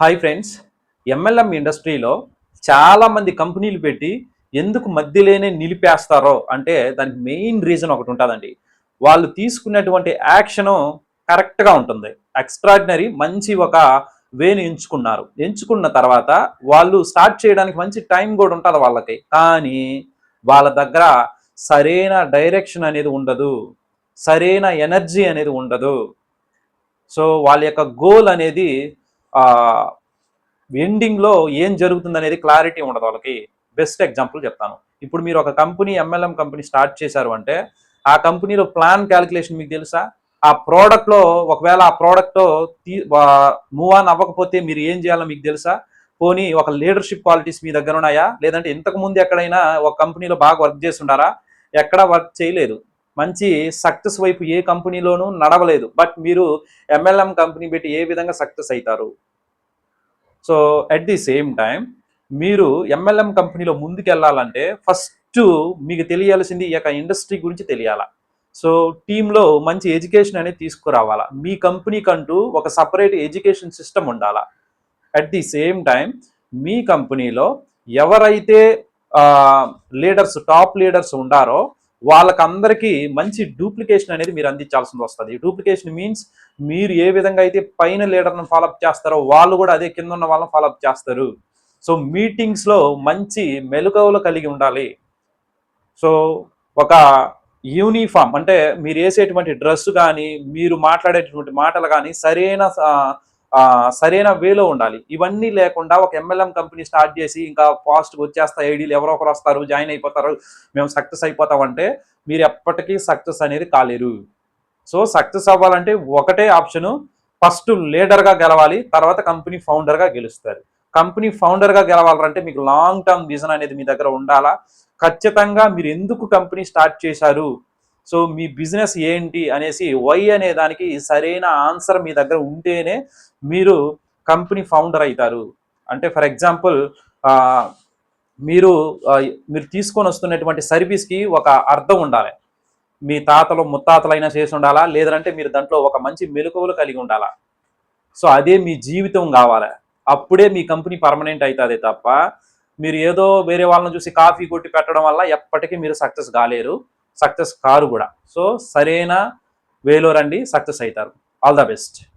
Hi friends MLM ఇండస్ట్రీలో చాలామంది కంపెనీలు పెట్టి ఎందుకు మధ్యలోనే నిలిపేస్తారో అంటే దానికి మెయిన్ రీజన్ ఒకటి ఉంటుందండి. వాళ్ళు తీసుకున్నటువంటి యాక్షను కరెక్ట్గా ఉంటుంది. ఎక్స్ట్రాడినరీ మంచి ఒక వేని ఎంచుకున్నారు. ఎంచుకున్న తర్వాత వాళ్ళు స్టార్ట్ చేయడానికి మంచి టైం కూడా ఉంటుంది వాళ్ళకి. కానీ వాళ్ళ దగ్గర సరైన డైరెక్షన్ అనేది ఉండదు. సరైన ఎనర్జీ అనేది ఉండదు. సో వాళ్ళ యొక్క గోల్ అనేది ఎండింగ్లో ఏం జరుగుతుంది అనేది క్లారిటీ ఉండదు వాళ్ళకి. బెస్ట్ ఎగ్జాంపుల్ చెప్తాను. ఇప్పుడు మీరు ఒక కంపెనీ ఎంఎల్ఎం కంపెనీ స్టార్ట్ చేశారు అంటే ఆ కంపెనీలో ప్లాన్ క్యాలిక్యులేషన్ మీకు తెలుసా? ఆ ప్రోడక్ట్లో ఒకవేళ ఆ ప్రోడక్ట్ మూవ్ ఆన్ అవ్వకపోతే మీరు ఏం చేయాలో మీకు తెలుసా? పోనీ ఒక లీడర్షిప్ క్వాలిటీస్ మీ దగ్గర ఉన్నాయా? లేదంటే ఇంతకు ముందు ఎక్కడైనా ఒక కంపెనీలో బాగా వర్క్ చేస్తుంటారా ఎక్కడా వర్క్ చేయలేదు. మంచి సక్సెస్ వైపు ఏ కంపెనీలోనూ నడవలేదు. బట్ మీరు ఎంఎల్ఎం కంపెనీ పెట్టి ఏ విధంగా సక్సెస్ అవుతారు so at the same time మీరు ఎంఎల్ఎం కంపెనీలో ముందుకెళ్ళాలంటే ఫస్ట్ మీకు తెలియాల్సింది ఈ యొక్క ఇండస్ట్రీ గురించి తెలియాలా. సో టీంలో మంచి ఎడ్యుకేషన్ అనేది తీసుకురావాలా. మీ కంపెనీకంటూ ఒక సపరేట్ ఎడ్యుకేషన్ సిస్టమ్ ఉండాలా. అట్ ది సేమ్ టైం మీ కంపెనీలో ఎవరైతే లీడర్స్ టాప్ లీడర్స్ ఉండారో వాళ్ళకందరికీ మంచి డూప్లికేషన్ అనేది మీరు అందించాల్సింది వస్తుంది. డూప్లికేషన్ మీన్స్ మీరు ఏ విధంగా అయితే పైన లీడర్ను ఫాలోఅప్ చేస్తారో వాళ్ళు కూడా అదే కింద ఉన్న వాళ్ళని ఫాలోఅప్ చేస్తారు. సో మీటింగ్స్లో మంచి మెలుకవులు కలిగి ఉండాలి. సో ఒక యూనిఫామ్ అంటే మీరు వేసేటువంటి డ్రెస్ కానీ మీరు మాట్లాడేటటువంటి మాటలు కానీ సరైన సరైన వేలో ఉండాలి. ఇవన్నీ లేకుండా ఒక ఎంఎల్ఎం కంపెనీ స్టార్ట్ చేసి ఇంకా ఫాస్ట్గా వచ్చేస్తా ఐడీలు ఎవరో ఒకరు వస్తారు జాయిన్ అయిపోతారు మేము సక్సెస్ అయిపోతామంటే మీరు ఎప్పటికీ సక్సెస్ అనేది కాలేరు. సో సక్సెస్ అవ్వాలంటే ఒకటే ఆప్షను ఫస్ట్ లీడర్గా గెలవాలి తర్వాత కంపెనీ ఫౌండర్గా గెలుస్తారు. కంపెనీ ఫౌండర్గా గెలవాలంటే మీకు లాంగ్ టర్మ్ విజన్ అనేది మీ దగ్గర ఉండాలా? ఖచ్చితంగా మీరు ఎందుకు కంపెనీ స్టార్ట్ చేశారు? సో మీ బిజినెస్ ఏంటి అనేసి వై అనే దానికి సరైన ఆన్సర్ మీ దగ్గర ఉంటేనే మీరు కంపెనీ ఫౌండర్ అవుతారు. అంటే ఫర్ ఎగ్జాంపుల్ మీరు మీరు తీసుకొని వస్తున్నటువంటి సర్వీస్కి ఒక అర్థం ఉండాలి. మీ తాతలు ముత్తాతలైనా చేసి ఉండాలా? లేదంటే మీరు దాంట్లో ఒక మంచి మెలకువలు కలిగి ఉండాలా? సో అదే మీ జీవితం కావాలి. అప్పుడే మీ కంపెనీ పర్మనెంట్ అవుతుంది తప్ప మీరు ఏదో వేరే వాళ్ళని చూసి కాఫీ కొట్టి పెట్టడం వల్ల ఎప్పటికీ మీరు సక్సెస్ కాలేరు. సక్సెస్ కారు కూడా. సో సరైన వేలో రండి సక్సెస్ అవుతారు. All the best.